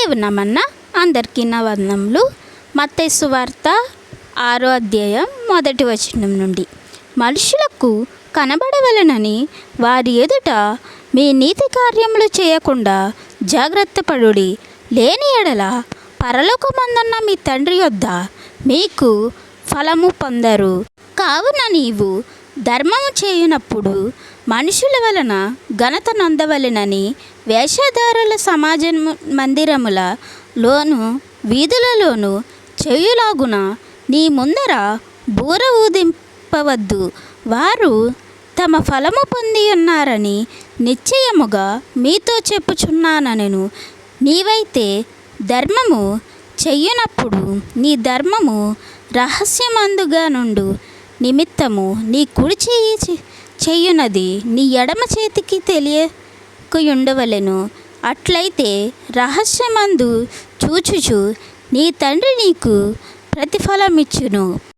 దేవునమన్న అందరికీ నా వందనములు. మత్తేసు వార్త ఆరో అధ్యాయం మొదటి వచనం నుండి. మనుషులకు కనబడవలనని వారి ఎదుట మీ నీతి కార్యములు చేయకుండా జాగ్రత్త పడుడి. లేని ఎడల పరలోకమందున్న మీ తండ్రి యొద్ద మీకు ఫలము పొందరు. కావున నీవు ధర్మము చేయునప్పుడు మనుషుల వలన ఘనత నొందవలెనని వేషధారుల సమాజ మందిరముల లోను వీధులలోను చేయులాగున నీ ముందర బూర ఊదింపవద్దు. వారు తమ ఫలము పొంది ఉన్నారని నిశ్చయముగా మీతో చెప్పుచున్నానను నీవైతే ధర్మము చెయ్యనప్పుడు నీ ధర్మము రహస్యమందుగా నుండు నిమిత్తము నీ కుడి చేయి చె- చెయ్యునది నీ ఎడమ చేతికి తెలియకుండవలెను అట్లయితే రహస్యమందు చూచుచు నీ తండ్రి నీకు ప్రతిఫలమిచ్చును.